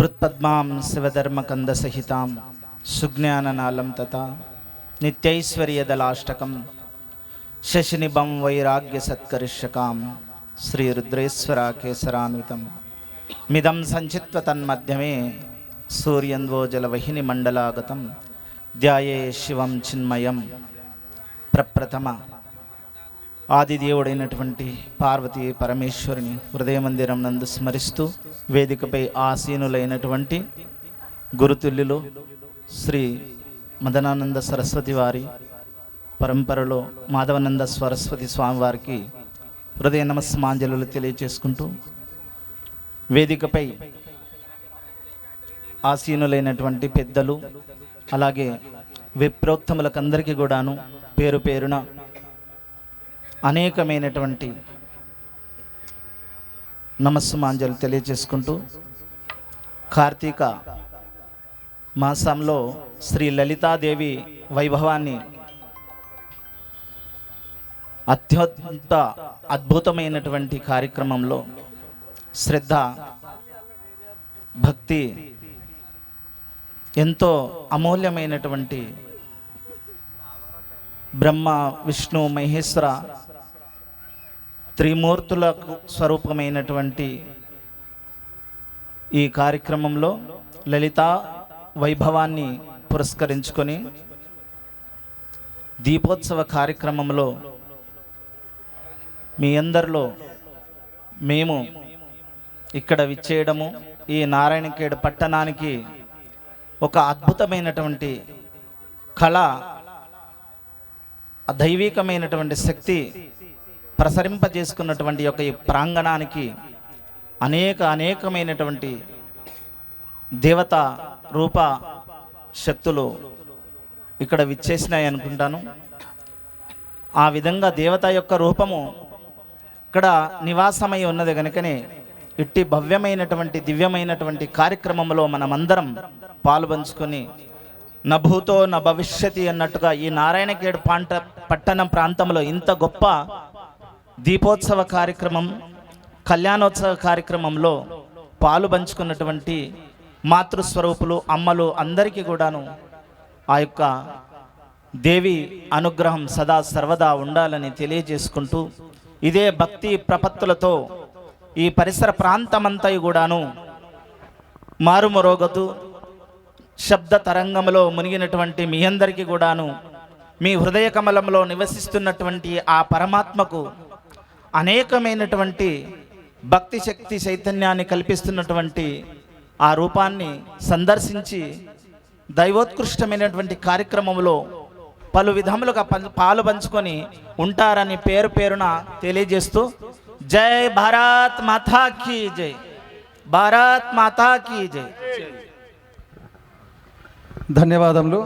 హృత్పద్మాం శివధర్మకందసహితాం సుజ్ఞాననాళం తథా నిత్యైశ్వర్యదలాష్టకం శశినిభం వైరాగ్య సత్కరిష్యకాం శ్రీరుద్రేశ్వర కేసరాన్వితం మిదం సంచిత్వ తన్మధ్యమే సూర్యంద్వోజలవహిని మండలాగతం ధ్యాయే శివం చిన్మయం. ప్రప్రథమ ఆదిదేవుడైనటువంటి పార్వతీ పరమేశ్వరుని హృదయ మందిరం నందు స్మరిస్తూ వేదికపై ఆసీనులైనటువంటి గురుతుల్యులు శ్రీ మదనానంద సరస్వతి వారి పరంపరలో మాధవనంద సరస్వతి స్వామివారికి హృదయ నమస్మాంజలు తెలియచేసుకుంటూ వేదికపై ఆసీనులైనటువంటి పెద్దలు అలాగే విప్రోత్తములకందరికీ కూడాను పేరు పేరున అనేకమైనటువంటి నమస్సుమాంజలు తెలియజేసుకుంటూ కార్తీక మాసంలో శ్రీ లలితాదేవి వైభవాన్ని అత్యంత అద్భుతమైనటువంటి కార్యక్రమంలో శ్రద్ధ భక్తి ఎంతో అమూల్యమైనటువంటి బ్రహ్మ విష్ణు మహేశ్వర త్రిమూర్తులకు స్వరూపమైనటువంటి ఈ కార్యక్రమంలో లలిత వైభవాన్ని పురస్కరించుకొని దీపోత్సవ కార్యక్రమంలో మీ అందరిలో మేము ఇక్కడ విచ్చేయడము ఈ నారాయణఖేడ్ పట్టణానికి ఒక అద్భుతమైనటువంటి కళ దైవికమైనటువంటి శక్తి ప్రసరింపజేసుకున్నటువంటి యొక్క ఈ ప్రాంగణానికి అనేక అనేకమైనటువంటి దేవత రూప శక్తులు ఇక్కడ విచ్చేసినాయి అనుకుంటాను. ఆ విధంగా దేవత యొక్క రూపము ఇక్కడ నివాసమై ఉన్నది కనుకనే ఇట్టి భవ్యమైనటువంటి దివ్యమైనటువంటి కార్యక్రమంలో మనమందరం పాలుపంచుకొని నభూతో న భవిష్యతి అన్నట్టుగా ఈ నారాయణఖేడ్ పాంట పట్టణం ప్రాంతంలో ఇంత గొప్ప దీపోత్సవ కార్యక్రమం కళ్యాణోత్సవ కార్యక్రమంలో పాలు పంచుకున్నటువంటి మాతృస్వరూపులు అమ్మలు అందరికీ కూడాను ఆ యొక్క దేవి అనుగ్రహం సదా సర్వదా ఉండాలని తెలియజేసుకుంటూ ఇదే భక్తి ప్రపత్తులతో ఈ పరిసర ప్రాంతమంతా కూడాను మారుమరోగతు శబ్ద తరంగంలో మునిగినటువంటి మీ అందరికీ కూడాను మీ హృదయ కమలంలో నివసిస్తున్నటువంటి ఆ పరమాత్మకు అనేకమైనటువంటి భక్తి శక్తి చైతన్యాన్ని కల్పిస్తున్నటువంటి ఆ రూపాన్ని సందర్శించి దైవోత్కృష్టమైనటువంటి కార్యక్రమంలో పలు విధములుగా పాలు పంచుకొని ఉంటారని పేరు పేరున తెలియజేస్తూ జై భారత్ మాతా కీ జై. భారత్ మాతా కీ జై. ధన్యవాదములు.